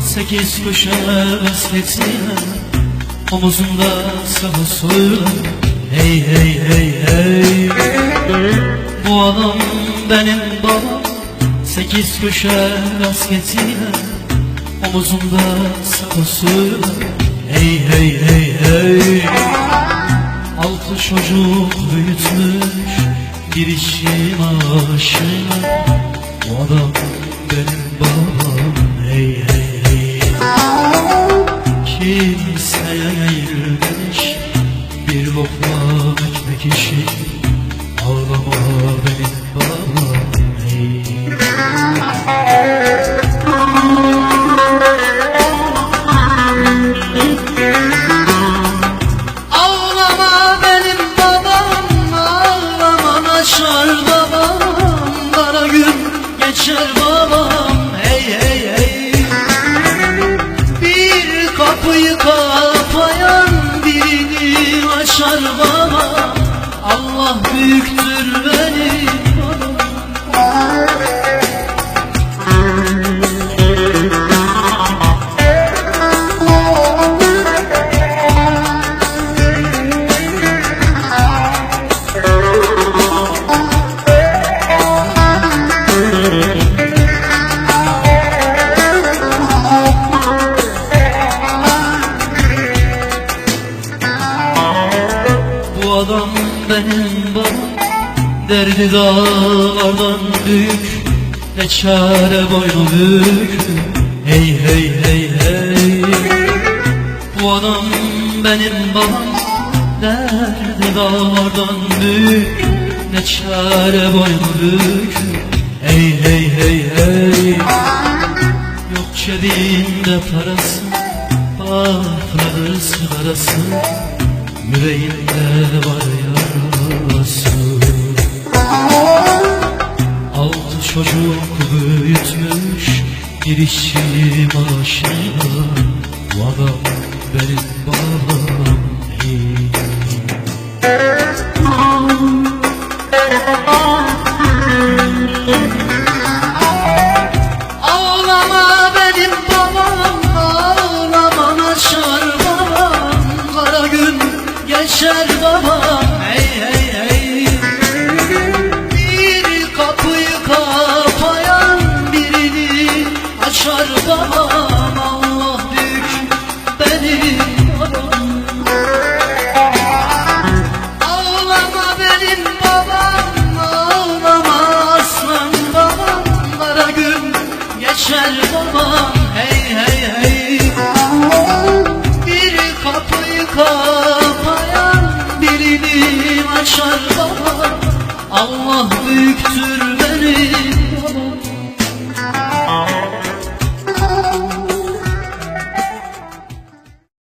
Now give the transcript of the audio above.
Sekiz köşe basketiyle Omuzunda sabah soyla Hey hey hey hey. Bu adam benim babam Sekiz köşe basketiyle Omuzunda sabah soyla Hey hey hey hey. Altı çocuk büyütmüş Bir aşığına Bu adam lokma ekmek işi Ağlama benim babam Hey Ağlama benim babam Ağlama açar babam. Kara gün geçer babam Allah büyüktür benim benim babam Derdi dağlardan büyük Ne çare boynu bük. Hey hey hey hey Bu adam benim babam. Derdi dağlardan büyük Ne çare boynu bük. Hey hey hey hey Yok cebinde parası Patladı sigarası Yüreğinde var yarası Maaşıyla Bu adam benim Hey. Ağlama benim babam Ağlama açar babam Kara gün geçer babam kapayan birini açar babam Allah